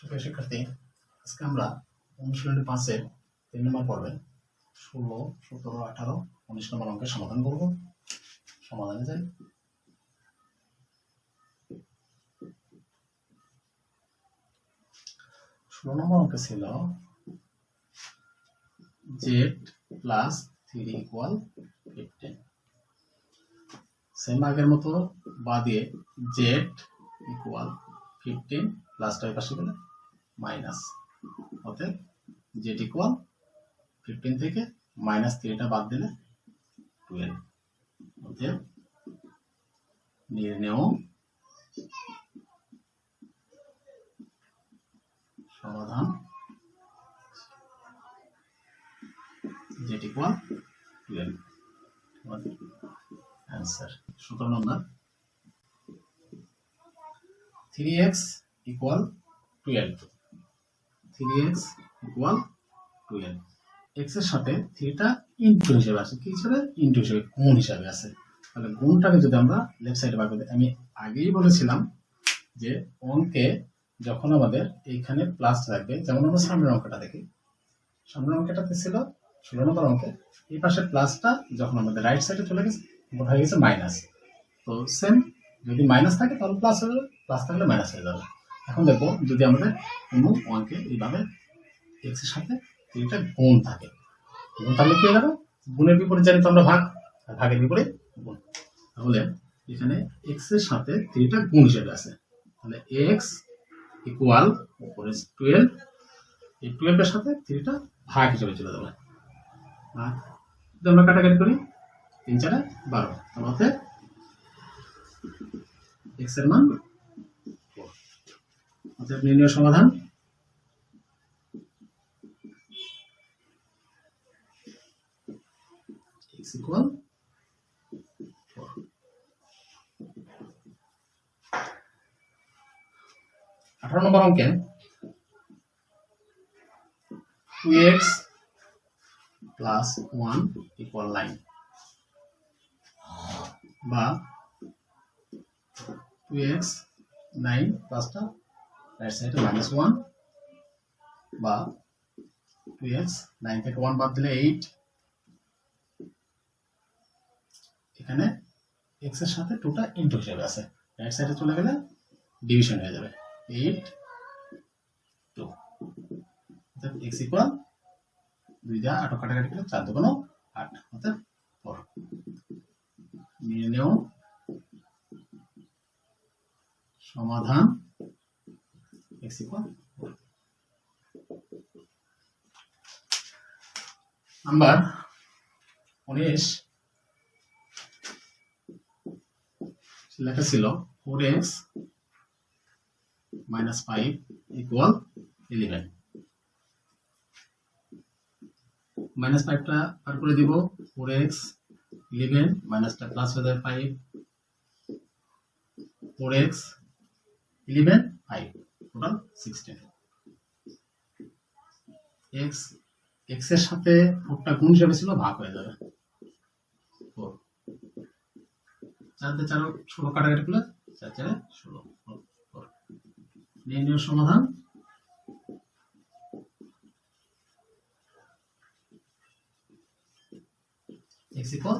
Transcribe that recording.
সুপ্রিয় শিক্ষার্থী, আজকে আমরা অনুশীলনী পাঁচের তিন নম্বর পর্বে ষোলো, সতেরো, আঠারো, উনিশ নম্বর অঙ্কের সমাধান করব। সমাধানে যাই ষোলো নম্বর অঙ্কে ছিল Z plus three equal fifteen same আগের মতো বা দিয়ে জেড ইকুয়াল ফিফটিন প্লাসটা ওই পাশে গেলে মাইনাস অতএব জেড ইকুয়াল ফিফটিন থেকে মাইনাস থ্রিটা বাদ দিলে টুয়েলভ অতএব নির্ণেয় সমাধান জেড ইকুয়াল টুয়েলভ অ্যান্সার সতেরো নম্বর three X equal twelve three X equal twelve এক্সের সাথে থ্রিটা ইন্টু হিসেবে আছে কি হিসেবে? ইন্টু হিসেবে, গুণ হিসাবে আছে তাহলে গুণটাকে যদি আমরা লেফট সাইডে বার করি, আমি আগেই বলেছিলাম যে অঙ্কে যখন আমাদের এইখানে প্লাস থাকবে, যেমন আমরা সামনের অঙ্কটা দেখি। সামনের অঙ্কটাতে ছিল? ষোলো নম্বর অঙ্কে। এই পাশে প্লাসটা যখন আমাদের রাইট সাইডে চলে গেছে হয়ে গেছে মাইনাস তো সেম যদি মাইনাস থাকে তাহলে প্লাস হয়ে যাবে প্লাস থাকলে মাইনাস হয়ে যাবে। এখন দেখব যদি আমাদের কোনো অঙ্কে এইভাবে এক্সের সাথে তিনটা গুণ থাকে গুণ থাকলে কি হয়ে যাবে? গুণের বিপরীত জানি তো আমরা ভাগ, আর ভাগের বিপরীত গুণ। তাহলে এখানে এক্সের সাথে থ্রিটা গুণ হিসেবে আছে। তাহলে এক্স ইকুয়াল উপরে টুয়েলভ এই টুয়েলভের সাথে থ্রিটা ভাগ হিসেবে চলে যাবে। আর যদি আমরা কাটাকাটি করি, তিন চারে বারো, তাহলে এক্সের মান। অতএব নির্ণয় সমাধান। X equal 4 আঠারো নম্বর অঙ্কে two X plus one equal nine বা টু এক্স নাইন প্লাসটা রাইট সাইডে মাইনাস ওয়ান বা টু এক্স নাইন থেকে ওয়ান বাদ দিলে এইট এখানে এক্সের সাথে টুটা ইন্টু হিসেবে আছে। রাইট সাইডে চলে গেলে ডিভিশন হয়ে যাবে। এইট টু অর্থাৎ এক্স ইকুয়াল দুই যা আট কাটাকাটি করে চার দোকানো আট। অর্থাৎ ফোর নির্ণেয় সমাধান। এক্স ইকুয়াল নাম্বার উনিশ লেখা ছিল four X minus five equal eleven minus ফাইভটা পার করে দিব ফোর এক্স ইলেভেন মাইনাসটা প্লাস হয়ে যাবে ফাইভ ফোর এক্স ইলেভেন কোরান সিক্সটিন এক্স এক্সের সাথে ফোরটা গুণ হিসাবে ছিল ভাগ হয়ে যাবে। ফোর চারতে চারো ষোলো কাটাকাটি করলে চার চারে ষোলো। নির্ণয় সমাধান। X equal